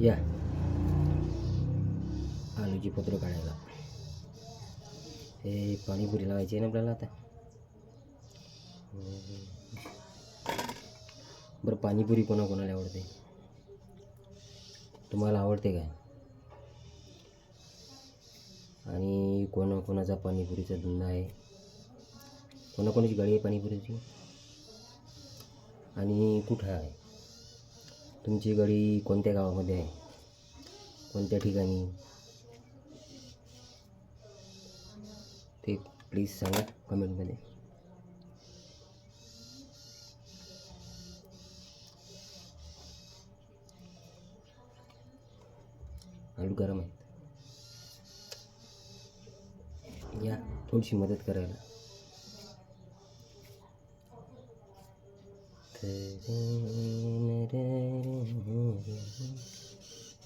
या. आलूची पत्र काढायला. हे पाणीपुरी लावायची आहे ना आपल्याला आता. बरं पाणीपुरी कोणाकोणाला आवडते? तुम्हाला आवडते काय? आणि कोणाकोणाचा पाणीपुरीचा धंदा आहे? कोणाकोणाची गाडी आहे पाणीपुरीची? आणि कुठं आहे? तुमची गडी कोणत्या गावामध्ये आहे? कोणत्या ठिकाणी? ते प्लीज सांगा कमेंटमध्ये आलू गरम आहेत. या थोडीशी मदत करायला.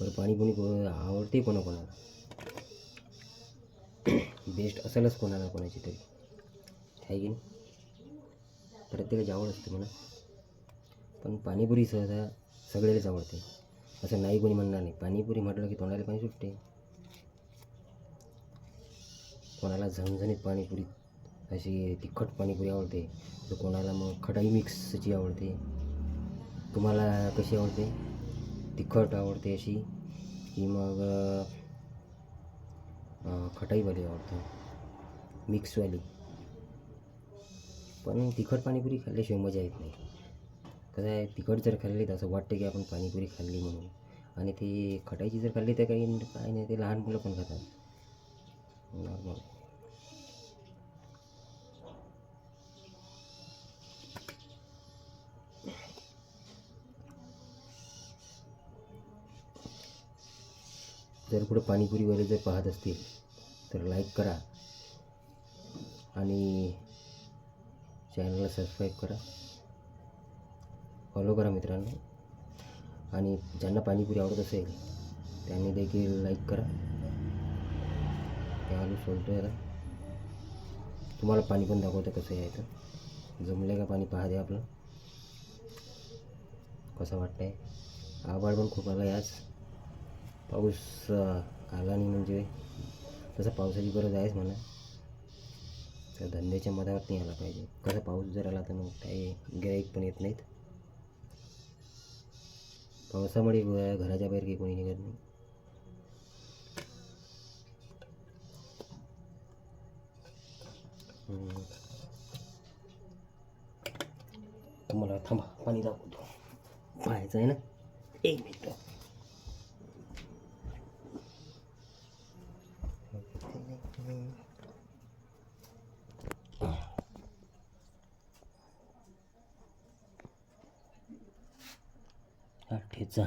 बरं पाणीपुणी को आवडते कोणा कोणाला बेस्ट असेलच कोणाला कोणाची तरी. आहे की नाही? प्रत्येकाची आवड असते म्हणा. पण पाणीपुरी सहसा सगळ्यालाच आवडते. असं नाही कोणी म्हणणार नाही. पाणीपुरी म्हटलं की तोंडाला पाणी सुटते. कोणाला झणझणीत पाणीपुरी अशी तिखट पाणीपुरी आवडते तर कोणाला मग खटाई मिक्सची आवडते. तुम्हाला कशी आवडते? तिखट आवडते अशी की मग खटाईवाली आवडते मिक्सवाली. पण तिखट पाणीपुरी खाल्ल्याशिवाय मजा येत नाही. कसं आहे तिखट जर खाल्ली तर असं वाटतं की आपण पाणीपुरी खाल्ली म्हणून. आणि ती खटाईची जर खाल्ली तर काही काय नाही ते लहान मुलं पण खातात. नॉर्मल. जर कुठं पाणीपुरीवाले जर पाहत असतील तर लाईक करा. आणि चॅनलला सबस्क्राईब करा. फॉलो करा मित्रांनो. आणि ज्यांना पाणीपुरी आवडत असेल त्यांनी देखील लाईक करा. त्या आलू सोलतो याला तुम्हाला पाणी पण दाखवतं कसं यायचं जमलं का पाणी पाहा द्या आपलं? कसं वाटतंय? आभाळ पण खूप आला आहे आज पाऊस आला नाही म्हणजे. तसं पावसाची गरज आहेच म्हणा तर धंद्याच्या मधावर नाही आला पाहिजे. कसं पाऊस जर आला तर मग काही गिराईक पण येत नाहीत. पावसामुळे घराच्या बाहेर काही कोणी निघत नाही. तुम्हाला थांबा पाणी दाखवतो. पाहायचं आहे ना? एक मिनिट. ठेचा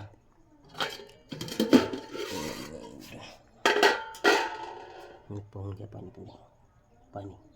मग पाहून घ्या पाणी पुरी पाणी.